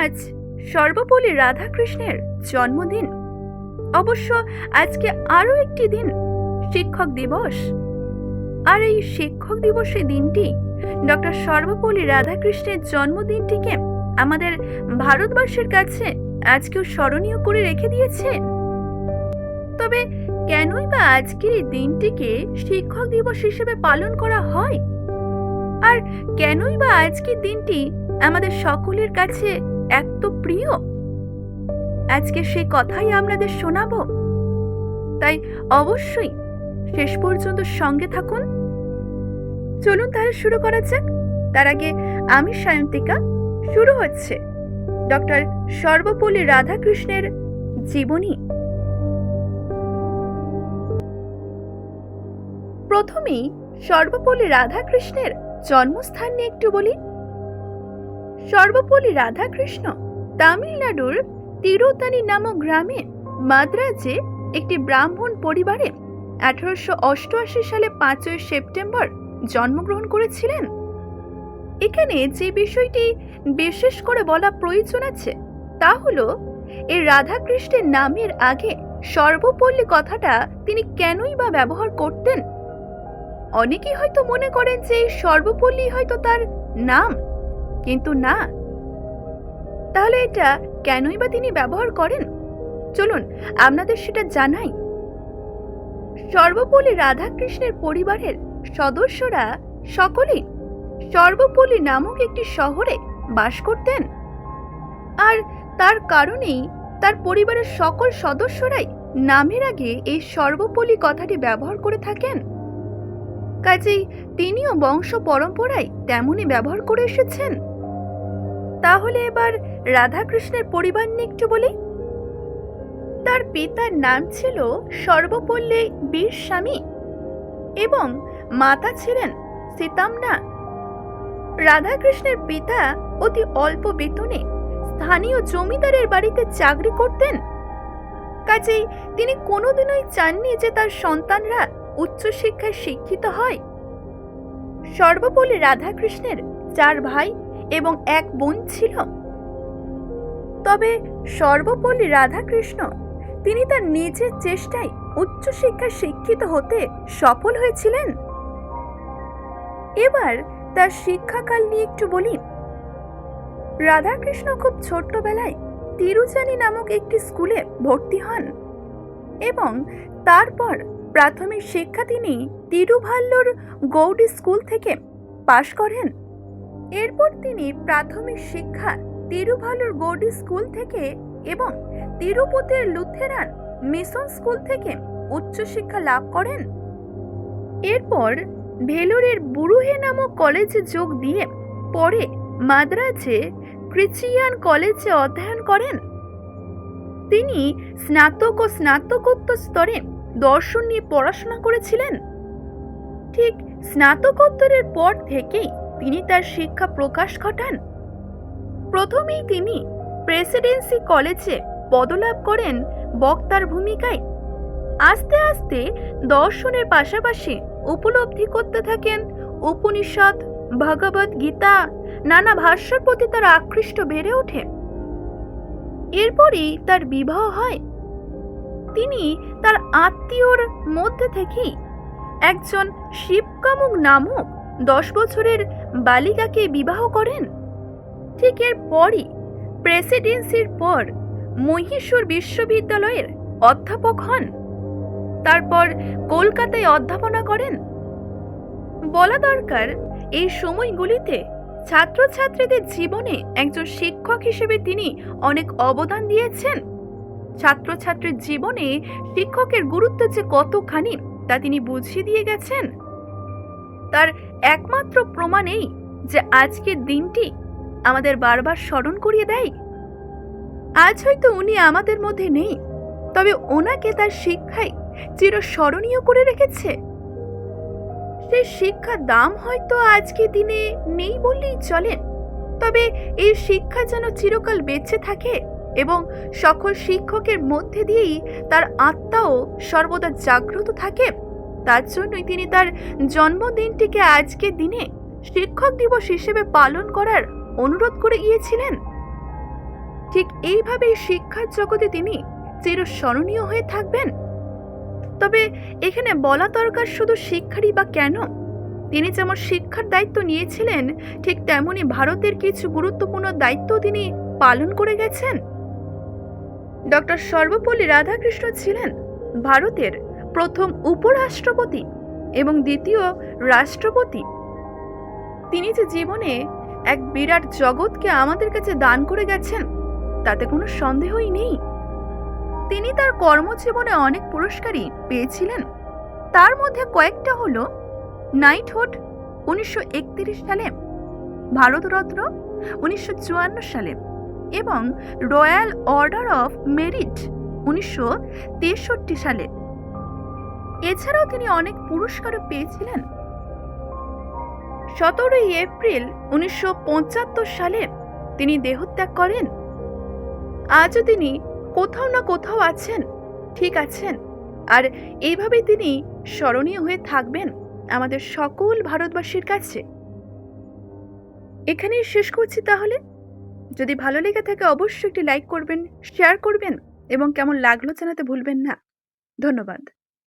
আজ সর্বপল্লী রাধাকৃষ্ণের জন্মদিন। অবশ্য আজকে আরও একটি দিন, শিক্ষক দিবস। আর এই শিক্ষক দিবসের দিনটি ডক্টর সর্বপল্লী রাধাকৃষ্ণের জন্মদিনটিকে আমাদের ভারতবর্ষের কাছে আজকেও স্মরণীয় করে রেখে দিয়েছে। তবে কেনই বা আজকের এই দিনটিকে শিক্ষক দিবস হিসেবে পালন করা হয়? আর কেনই বা আজকের দিনটি আমাদের সকলের কাছে এত প্রিয়। আজকে সেই কথাই আপনাদের শোনাবো। তাই অবশ্যই শেষ পর্যন্ত সঙ্গে থাকুন। চলুন তাহলে শুরু করা যাক। তার আগে আমি সায়ন্তিকা, শুরু হচ্ছে ডক্টর সর্বপল্লী রাধাকৃষ্ণের জীবনী। প্রথমেই সর্বপল্লী রাধাকৃষ্ণের জন্মস্থান নিয়ে একটু বলি। সর্বপল্লী রাধাকৃষ্ণ তামিলনাড়ুর তিরুতানি নামক গ্রামে মাদ্রাজে একটি ব্রাহ্মণ পরিবারে আঠারোশো অষ্টআশি সালে পাঁচই সেপ্টেম্বর জন্মগ্রহণ করেছিলেন। এখানে যে বিষয়টি বিশেষ করে বলা প্রয়োজন আছে, তা হলো এই রাধাকৃষ্ণের নামের আগে সর্বপল্লী কথাটা তিনি কেনই বা ব্যবহার করতেন? অনেকেই হয়তো মনে করেন যে সর্বপল্লী হয়তো তার নাম কিন্তু না। তাহলে এটা কেনই বা তিনি ব্যবহার করেন? চলুন, আপনাদের সেটা জানাই। সর্বপল্লী রাধাকৃষ্ণের পরিবারের সদস্যরা সকলেই সর্বপল্লী নামক একটি শহরে বাস করতেন। আর তার কারণেই তার পরিবারের সকল সদস্যরাই নামের আগে এই সর্বপল্লী কথাটি ব্যবহার করে থাকেন। কাজেই তিনিও বংশ পরম্পরায় তেমনই ব্যবহার করে এসেছেন। তাহলে এবার রাধাকৃষ্ণের পরিবার নিয়ে একটু বলি। তার পিতার নাম ছিল সর্বপল্লী বীর স্বামী এবং মাতা ছিলেন সীতামনা। রাধাকৃষ্ণের পিতা অতি অল্প বেতনে স্থানীয় জমিদারের বাড়িতে চাকরি করতেন। কাজেই তিনি কোনোদিনই চাননি যে তার সন্তানরা উচ্চশিক্ষায় শিক্ষিত হয়। সর্বপল্লী রাধাকৃষ্ণের চার ভাই এবং এক বোন ছিল। তবে সর্বপল্লী রাধাকৃষ্ণ, তিনি তার নিজের চেষ্টায় উচ্চশিক্ষায় শিক্ষিত হতে সফল হয়েছিলেন। এবার তার শিক্ষাকাল নিয়ে একটু বলি। রাধাকৃষ্ণ খুব ছোট্টবেলায় তিরুচানি নামক একটি স্কুলে ভর্তি হন এবং তারপর প্রাথমিক শিক্ষা তিনি তিরুভাল্লোর গৌড়ি স্কুল থেকে পাশ করেন। এরপর তিনি প্রাথমিক শিক্ষা তিরুভালুর গৌড়ি স্কুল থেকে এবং তিরুপতির লুথেরান মিশন স্কুল থেকে উচ্চশিক্ষা লাভ করেন। এরপর ভেলোরের বুরুহে নামক কলেজে যোগ দিয়ে পরে মাদ্রাজে ক্রিশ্চিয়ান কলেজে অধ্যয়ন করেন। তিনি স্নাতক ও স্নাতকোত্তর স্তরে দর্শন নিয়ে পড়াশোনা করেছিলেন। ঠিক স্নাতকোত্তরের পর থেকেই তিনি তার শিক্ষা প্রকাশ ঘটান? প্রথমেই তিনি প্রেসিডেন্সি কলেজে পদলাভ করেন বক্তার ভূমিকায়। আস্তে আস্তে দর্শনের পাশাপাশি উপলব্ধি করতে থাকেন উপনিষদ, ভগবত গীতা, নানা ভাষ্যের প্রতি তার আকৃষ্ট বেড়ে ওঠে। এরপরই তার বিবাহ হয়। তিনি তার আত্মীয়র মধ্যে থেকেই একজন শিবকামুক নামক দশ বছরের বালিকাকে বিবাহ করেন? ঠিক এর পরই প্রেসিডেন্সির পর মহীশূর বিশ্ববিদ্যালয়ের অধ্যাপক হন। তারপর কলকাতায় অধ্যাপনা করেন। বলা দরকার, এই সময়গুলিতে ছাত্রছাত্রীদের জীবনে একজন শিক্ষক হিসেবে তিনি অনেক অবদান দিয়েছেন। ছাত্রছাত্রীর জীবনে শিক্ষকের গুরুত্ব যে কতখানি, তা তিনি বুঝিয়ে দিয়ে গেছেন। তার একমাত্র প্রমাণ এই যে আজকের দিনটি আমাদের বারবার স্মরণ করিয়ে দেয়। আজ হয়তো উনি আমাদের মধ্যে নেই, তবে ওনাকে তার শিক্ষায় চিরস্মরণীয় করে রেখেছে। সেই শিক্ষার দাম হয়তো আজকে দিনে নেই বললেই চলে, তবে এই শিক্ষা যেন চিরকাল বেঁচে থাকে এবং সকল শিক্ষকের মধ্যে দিয়েই তার আত্মাও সর্বদা জাগ্রত থাকে। তার জন্যই তিনি তার জন্মদিনটিকে আজকের দিনে শিক্ষক দিবস হিসেবে পালন করার অনুরোধ করে গিয়েছিলেন। ঠিক এইভাবেই শিক্ষার জগতে তিনি চিরস্মরণীয় হয়ে থাকবেন। তবে এখানে বলা দরকার শুধু শিক্ষারই বা কেন? তিনি যেমন শিক্ষার দায়িত্ব নিয়েছিলেন, ঠিক তেমনি ভারতের কিছু গুরুত্বপূর্ণ দায়িত্ব তিনি পালন করে গেছেন। ডক্টর সর্বপল্লী রাধাকৃষ্ণ ছিলেন ভারতের প্রথম উপরাষ্ট্রপতি এবং দ্বিতীয় রাষ্ট্রপতি। তিনি যে জীবনে এক বিরাট জগৎকে আমাদের কাছে দান করে গেছেন, তাতে কোনো সন্দেহই নেই। তিনি তার কর্মজীবনে অনেক পুরস্কারই পেয়েছিলেন। তার মধ্যে কয়েকটা হলো নাইটহুড উনিশশো সালে, ভারতরত্ন উনিশশো চুয়ান্ন সালে এবং রয়্যাল অর্ডার অফ মেরিট উনিশশো তেষট্টি সালে। এছাড়াও তিনি অনেক পুরস্কারও পেয়েছিলেন। সতেরোই এপ্রিল উনিশশো পঁচাত্তর সালে তিনি দেহত্যাগ করেন। আজও তিনি কোথাও না কোথাও আছেন, ঠিক আছেন। আর এইভাবে তিনি স্মরণীয় হয়ে থাকবেন আমাদের সকল ভারতবাসীর কাছে। এখানেই শেষ করছি তাহলে। যদি ভালো লেগে থাকে অবশ্যই একটি লাইক করবেন, শেয়ার করবেন এবং কেমন লাগল জানাতে ভুলবেন না। ধন্যবাদ।